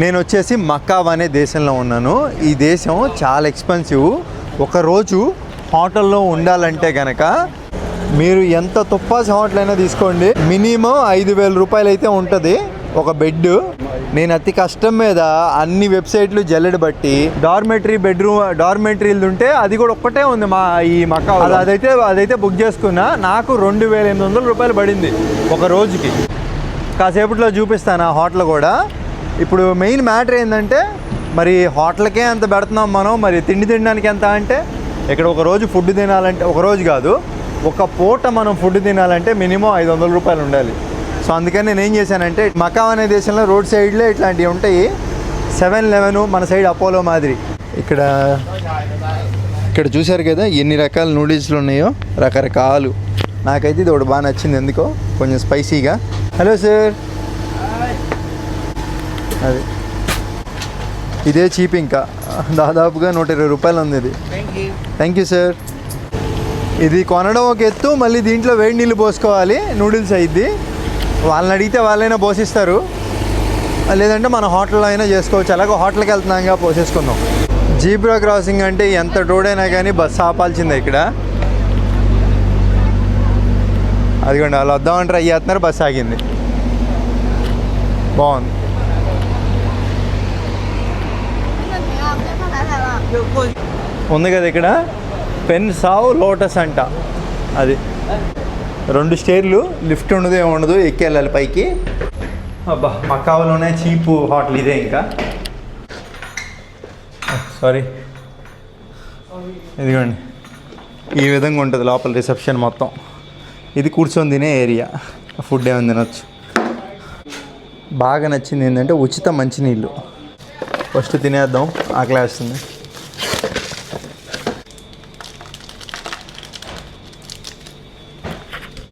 నేను వచ్చేసి మక్కావ్ అనే దేశంలో ఉన్నాను. ఈ దేశం చాలా ఎక్స్పెన్సివ్ ఒక రోజు హోటల్లో ఉండాలంటే కనుక మీరు ఎంత తుప్పాసి హోటల్ అయినా తీసుకోండి. మినిమం ఐదు వేల రూపాయలు అయితే ఉంటుంది ఒక బెడ్. నేను అతి కష్టం మీద అన్ని వెబ్సైట్లు జల్లెడ బట్టి డార్మెటరీ బెడ్రూమ్ డార్మెటరీలు ఉంటే అది కూడా ఒక్కటే ఉంది మా ఈ మక్కా అది అదైతే అదైతే బుక్ చేసుకున్నా నాకు రెండు వేల ఎనిమిది వందల రూపాయలు పడింది ఒక రోజుకి. కాసేపట్లో చూపిస్తాను ఆ హోటల్ కూడా. ఇప్పుడు మెయిన్ మ్యాటర్ ఏంటంటే మరి హోటల్కే అంత పెడుతున్నాం మనం మరి తిండి తినడానికి ఎంత అంటే ఇక్కడ ఒక రోజు ఫుడ్ తినాలంటే ఒక రోజు కాదు ఒక పూట మనం ఫుడ్ తినాలంటే మినిమం ఐదు వందల రూపాయలు ఉండాలి. సో అందుకని నేను ఏం చేశానంటే మకావ్ అనే దేశంలో రోడ్ సైడ్లో ఇట్లాంటివి ఉంటాయి సెవెన్ లెవెన్ మన సైడ్ అపోలో మాదిరి. ఇక్కడ ఇక్కడ చూశారు కదా ఎన్ని రకాల నూడిల్స్లు ఉన్నాయో రకరకాలు. నాకైతే ఇది ఒకటి బాగా నచ్చింది ఎందుకో? కొంచెం స్పైసీగా హలో సార్ అది. ఇదే చీప్ ఇంకా. దాదాపుగా నూట ఇరవై రూపాయలు ఉంది ఇది. థ్యాంక్ యూ సార్ ఇది కొనడం ఒక ఎత్తు మళ్ళీ దీంట్లో వేడి నీళ్ళు పోసుకోవాలి నూడిల్స్ అయింది వాళ్ళని అడిగితే వాళ్ళైనా పోషిస్తారు లేదంటే మన హోటల్లో అయినా చేసుకోవచ్చు. అలాగే హోటల్కి వెళ్తున్నాగా పోసేసుకుందాం. జీబ్రా క్రాసింగ్ అంటే ఎంత రోడైనా కానీ బస్సు ఆపాల్సిందే ఇక్కడ. అదిగోండి వాళ్ళు వద్దామని ట్రై చేస్తున్నారు బస్సు ఆగింది. బాగుంది. ఉంది కదా ఇక్కడ? పెన్ సావ్ లోటస్ అంట. అది. రెండు స్టేర్లు లిఫ్ట్ ఉండదు ఏమి ఉండదు ఎక్కి వెళ్ళాలి పైకి. అబ్బా మక్కావలోనే చీప్ హోటల్ ఇదే ఇంకా. సారీ. ఇదిగోండి. ఈ విధంగా ఉంటుంది లోపల రిసెప్షన్ మొత్తం. ఇది కూర్చొని తినే ఏరియా. ఫుడ్ ఏమైనా తినొచ్చు. బాగా నచ్చింది ఏంటంటే ఉచిత మంచినీళ్ళు. ఫస్ట్ తినేద్దాం ఆకలి వేస్తుంది